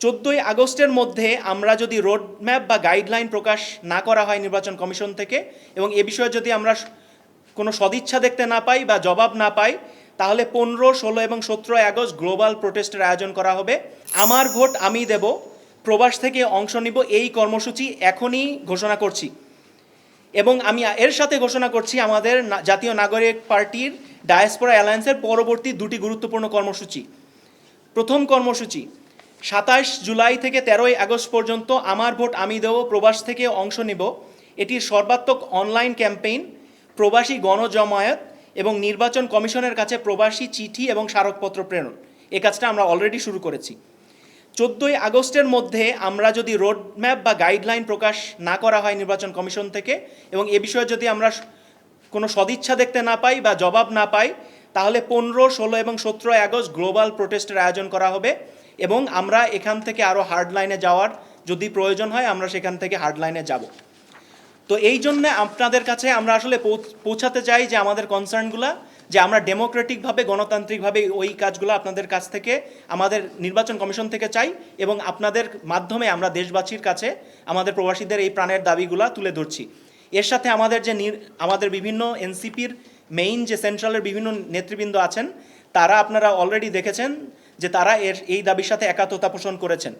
চোদ্দোই আগস্টের মধ্যে আমরা যদি রোড ম্যাপ বা গাইডলাইন প্রকাশ না করা হয় নির্বাচন কমিশন থেকে এবং এ বিষয়ে যদি আমরা কোনো সদিচ্ছা দেখতে না পাই বা জবাব না পাই, তাহলে পনেরো, ষোলো এবং সতেরোই আগস্ট গ্লোবাল প্রোটেস্টের আয়োজন করা হবে। আমার ভোট আমি দেব, প্রবাস থেকে অংশ নিব, এই কর্মসূচি এখনই ঘোষণা করছি। এবং আমি এর সাথে ঘোষণা করছি আমাদের জাতীয় নাগরিক পার্টির ডায়াসপোরা অ্যালায়েন্সের পরবর্তী দুটি গুরুত্বপূর্ণ কর্মসূচি। প্রথম কর্মসূচি সাতাশ জুলাই থেকে তেরোই আগস্ট পর্যন্ত আমার ভোট আমি দেব, প্রবাস থেকে অংশ নেব। এটির সর্বাত্মক অনলাইন ক্যাম্পেইন, প্রবাসী গণজমায়েত এবং নির্বাচন কমিশনের কাছে প্রবাসী চিঠি এবং স্মারকপত্র প্রেরণ। এ কাজটা আমরা অলরেডি শুরু করেছি। চোদ্দোই আগস্টের মধ্যে আমরা যদি রোড ম্যাপ বা গাইডলাইন প্রকাশ না করা হয় নির্বাচন কমিশন থেকে এবং এ বিষয়ে যদি আমরা কোনো সদিচ্ছা দেখতে না পাই বা জবাব না পাই, তাহলে পনেরো, ষোলো এবং সতেরোই আগস্ট গ্লোবাল প্রোটেস্টের আয়োজন করা হবে। এবং আমরা এখান থেকে আরও হার্ড লাইনে যাওয়ার যদি প্রয়োজন হয়, আমরা সেখান থেকে হার্ড লাইনে যাব। তো এই জন্যে আপনাদের কাছে আমরা আসলে পৌঁছাতে চাই যে আমাদের কনসার্নগুলো যে আমরা ডেমোক্রেটিকভাবে গণতান্ত্রিকভাবে ওই কাজগুলো আপনাদের কাছ থেকে, আমাদের নির্বাচন কমিশন থেকে চাই এবং আপনাদের মাধ্যমে আমরা দেশবাসীর কাছে, আমাদের প্রবাসীদের এই প্রাণের দাবিগুলা তুলে ধরছি। এর সাথে আমাদের যে আমাদের বিভিন্ন এনসিপির মেইন যে সেন্ট্রালের বিভিন্ন নেতৃবৃন্দ আছেন, তারা আপনারা অলরেডি দেখেছেন যে তারা এর এই দাবির সাথে একাত্মতা পোষণ করেছেন।